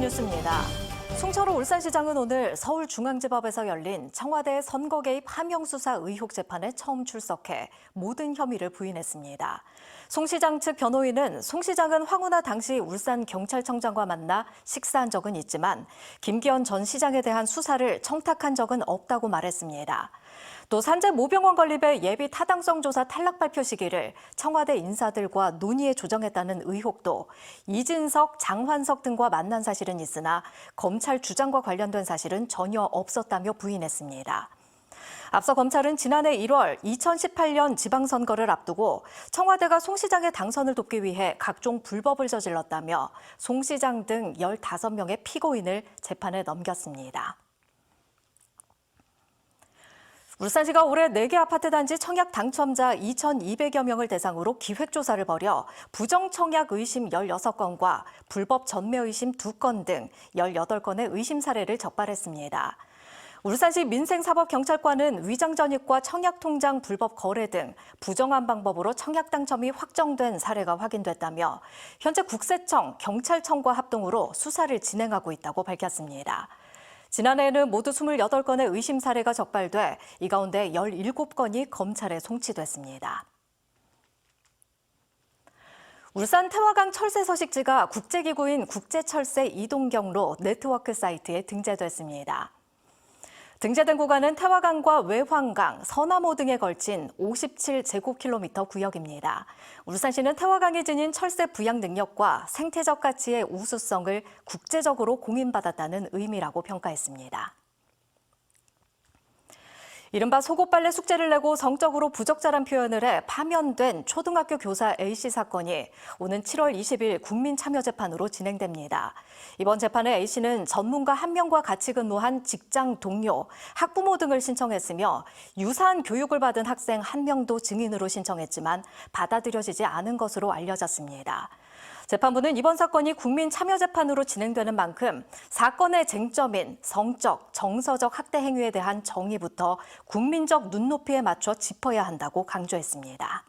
뉴스입니다. 송철호 울산시장은 오늘 서울중앙지법에서 열린 청와대 선거 개입 함영 수사 의혹 재판에 처음 출석해 모든 혐의를 부인했습니다. 송 시장 측 변호인은 송 시장은 황운하 당시 울산 경찰청장과 만나 식사한 적은 있지만 김기현 전 시장에 대한 수사를 청탁한 적은 없다고 말했습니다. 또 산재 모병원 건립의 예비 타당성 조사 탈락 발표 시기를 청와대 인사들과 논의에 조정했다는 의혹도 이진석, 장환석 등과 만난 사실은 있으나 검찰 주장과 관련된 사실은 전혀 없었다며 부인했습니다. 앞서 검찰은 지난해 1월 2018년 지방선거를 앞두고 청와대가 송 시장의 당선을 돕기 위해 각종 불법을 저질렀다며 송 시장 등 15명의 피고인을 재판에 넘겼습니다. 울산시가 올해 4개 아파트 단지 청약 당첨자 2,200여 명을 대상으로 기획조사를 벌여 부정청약 의심 16건과 불법 전매 의심 2건 등 18건의 의심 사례를 적발했습니다. 울산시 민생사법경찰관은 위장전입과 청약통장 불법 거래 등 부정한 방법으로 청약 당첨이 확정된 사례가 확인됐다며 현재 국세청, 경찰청과 합동으로 수사를 진행하고 있다고 밝혔습니다. 지난해에는 모두 28건의 의심 사례가 적발돼 이 가운데 17건이 검찰에 송치됐습니다. 울산 태화강 철새 서식지가 국제기구인 국제철새 이동 경로 네트워크 사이트에 등재됐습니다. 등재된 구간은 태화강과 외환강, 서남호 등에 걸친 57제곱킬로미터 구역입니다. 울산시는 태화강이 지닌 철새 부양 능력과 생태적 가치의 우수성을 국제적으로 공인받았다는 의미라고 평가했습니다. 이른바 속옷빨래 숙제를 내고 성적으로 부적절한 표현을 해 파면된 초등학교 교사 A씨 사건이 오는 7월 20일 국민참여재판으로 진행됩니다. 이번 재판에 A씨는 전문가 한 명과 같이 근무한 직장 동료, 학부모 등을 신청했으며 유사한 교육을 받은 학생 한 명도 증인으로 신청했지만 받아들여지지 않은 것으로 알려졌습니다. 재판부는 이번 사건이 국민 참여 재판으로 진행되는 만큼 사건의 쟁점인 성적, 정서적 학대 행위에 대한 정의부터 국민적 눈높이에 맞춰 짚어야 한다고 강조했습니다.